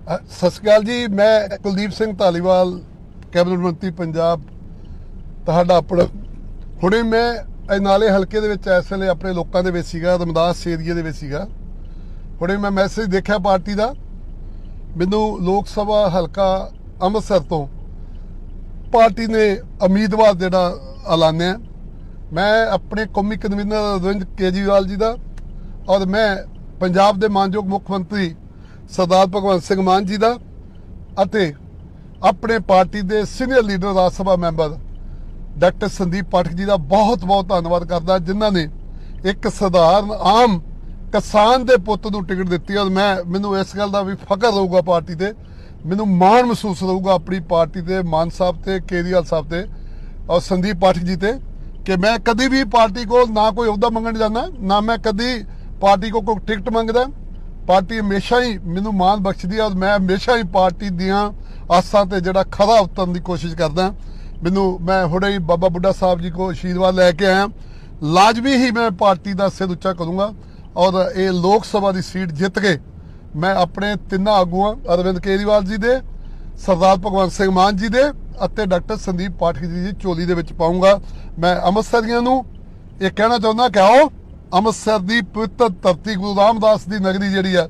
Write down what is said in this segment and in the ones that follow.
ਸਤਿ ਸ਼੍ਰੀ ਅਕਾਲ ਜੀ, ਮੈਂ ਕੁਲਦੀਪ ਸਿੰਘ ਧਾਲੀਵਾਲ, ਕੈਬਨਿਟ ਮੰਤਰੀ ਪੰਜਾਬ। ਤੁਹਾਡਾ ਆਪਣਾ ਹੁਣੇ ਮੈਂ ਨਾਲੇ ਹਲਕੇ ਦੇ ਵਿੱਚ ਇਸ ਵੇਲੇ ਆਪਣੇ ਲੋਕਾਂ ਦੇ ਵਿੱਚ ਸੀਗਾ, ਰਮਦਾਸ ਏਰੀਏ ਦੇ ਵਿੱਚ ਸੀਗਾ। ਹੁਣੇ ਮੈਂ ਮੈਸੇਜ ਦੇਖਿਆ ਪਾਰਟੀ ਦਾ। ਮੈਨੂੰ ਲੋਕ ਸਭਾ ਹਲਕਾ ਅੰਮ੍ਰਿਤਸਰ ਤੋਂ ਪਾਰਟੀ ਨੇ ਉਮੀਦਵਾਰ ਜਿਹੜਾ ਐਲਾਨਿਆ। ਮੈਂ ਆਪਣੇ ਕੌਮੀ ਕਨਵੀਨਰ ਅਰਵਿੰਦ ਕੇਜਰੀਵਾਲ ਜੀ ਦਾ ਔਰ ਮੈਂ ਪੰਜਾਬ ਦੇ ਮਾਨਯੋਗ ਮੁੱਖ ਮੰਤਰੀ ਸਰਦਾਰ ਭਗਵੰਤ ਸਿੰਘ ਮਾਨ ਜੀ ਦਾ ਅਤੇ ਆਪਣੇ ਪਾਰਟੀ ਦੇ senior leader Raj Sabha member doctor Sandeep Pathak ji ਦਾ ਬਹੁਤ ਬਹੁਤ ਧੰਨਵਾਦ ਕਰਦਾ ਜਿਨ੍ਹਾਂ ਨੇ ਇੱਕ ਸਧਾਰਨ ਆਮ ਕਿਸਾਨ ਦੇ ਪੁੱਤ ਨੂੰ ਟਿਕਟ ਦਿੱਤੀ ਔਰ ਮੈਂ, ਮੈਨੂੰ ਇਸ ਗੱਲ ਦਾ ਵੀ ਫਖਰ ਰਹੂਗਾ ਪਾਰਟੀ ਤੇ, ਮੈਨੂੰ ਮਾਣ ਮਹਿਸੂਸ ਰਹੂਗਾ ਆਪਣੀ ਪਾਰਟੀ ਤੇ ਮਾਨ ਸਾਹਿਬ ਤੇ ਕੇਰੀਵਾਲ ਸਾਹਿਬ ਤੇ ਔਰ ਸੰਦੀਪ ਪਾਠਕ ਜੀ ਤੇ ਕਿ ਮੈਂ ਕਦੀ ਵੀ ਪਾਰਟੀ ਕੋਲ ਨਾ ਕੋਈ ਅਹੁਦਾ ਮੰਗਣ ਜਾਂਦਾ, ਨਾ ਮੈਂ ਕਦੀ ਪਾਰਟੀ ਕੋਲ ਕੋਈ ਟਿਕਟ ਮੰਗਦਾ ਪਾਰਟੀ ਹਮੇਸ਼ਾ ਹੀ ਮੈਨੂੰ ਮਾਣ ਬਖਸ਼ਦੀ ਹੈ ਔਰ ਮੈਂ ਹਮੇਸ਼ਾ ਹੀ ਪਾਰਟੀ ਦੀਆਂ ਆਸਾਂ ਤੇ ਜਿਹੜਾ ਖਰਾ ਉਤਰਨ ਦੀ ਕੋਸ਼ਿਸ਼ ਕਰਦਾ। ਮੈਨੂੰ ਮੈਂ ਹੁਣੇ ਹੀ ਬਾਬਾ ਬੁੱਢਾ ਸਾਹਿਬ ਜੀ ਕੋ ਆਸ਼ੀਰਵਾਦ ਲੈ ਕੇ ਆਇਆ। ਲਾਜ਼ਮੀ ਹੀ ਮੈਂ ਪਾਰਟੀ ਦਾ ਸਿਰ ਉੱਚਾ ਕਰੂੰਗਾ ਔਰ ਇਹ ਲੋਕ ਸਭਾ ਦੀ ਸੀਟ ਜਿੱਤ ਕੇ ਮੈਂ ਆਪਣੇ ਤਿੰਨਾਂ ਆਗੂਆਂ ਅਰਵਿੰਦ ਕੇਜਰੀਵਾਲ ਜੀ ਦੇ, ਸਰਦਾਰ ਭਗਵੰਤ ਸਿੰਘ ਮਾਨ ਜੀ ਦੇ ਅਤੇ ਡਾਕਟਰ ਸੰਦੀਪ ਪਾਠਕ ਜੀ ਦੀ ਝੋਲੀ ਦੇ ਵਿੱਚ ਪਾਉਂਗਾ ਮੈਂ ਅੰਮ੍ਰਿਤਸਰੀਆਂ ਨੂੰ ਇਹ ਕਹਿਣਾ ਚਾਹੁੰਦਾ ਕਿ ਆਓ ਅੰਮ੍ਰਿਤਸਰ ਦੀ ਪਵਿੱਤਰ ਧਰਤੀ ਗੁਰੂ ਰਾਮਦਾਸ ਦੀ ਨਗਰੀ ਜਿਹੜੀ ਹੈ,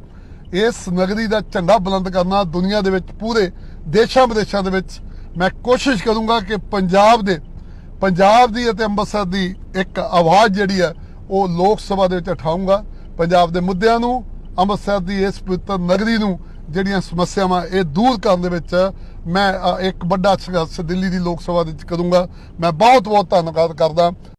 ਇਸ ਨਗਰੀ ਦਾ ਝੰਡਾ ਬੁਲੰਦ ਕਰਨਾ ਦੁਨੀਆ ਦੇ ਵਿੱਚ, ਪੂਰੇ ਦੇਸ਼ਾਂ ਵਿਦੇਸ਼ਾਂ ਦੇ ਵਿੱਚ ਮੈਂ ਕੋਸ਼ਿਸ਼ ਕਰੂੰਗਾ ਕਿ ਪੰਜਾਬ ਦੇ, ਪੰਜਾਬ ਦੀ ਅਤੇ ਅੰਮ੍ਰਿਤਸਰ ਦੀ ਇੱਕ ਆਵਾਜ਼ ਜਿਹੜੀ ਹੈ, ਉਹ ਲੋਕ ਸਭਾ ਦੇ ਵਿੱਚ ਉਠਾਊਂਗਾ। ਪੰਜਾਬ ਦੇ ਮੁੱਦਿਆਂ ਨੂੰ, ਅੰਮ੍ਰਿਤਸਰ ਦੀ ਇਸ ਪਵਿੱਤਰ ਨਗਰੀ ਨੂੰ ਜਿਹੜੀਆਂ ਸਮੱਸਿਆਵਾਂ ਇਹ ਦੂਰ ਕਰਨ ਦੇ ਵਿੱਚ ਮੈਂ ਇੱਕ ਵੱਡਾ ਸੰਘਰਸ਼ ਦਿੱਲੀ ਦੀ ਲੋਕ ਸਭਾ ਦੇ ਵਿੱਚ ਕਰੂੰਗਾ। ਮੈਂ ਬਹੁਤ ਬਹੁਤ ਧੰਨਵਾਦ ਕਰਦਾ।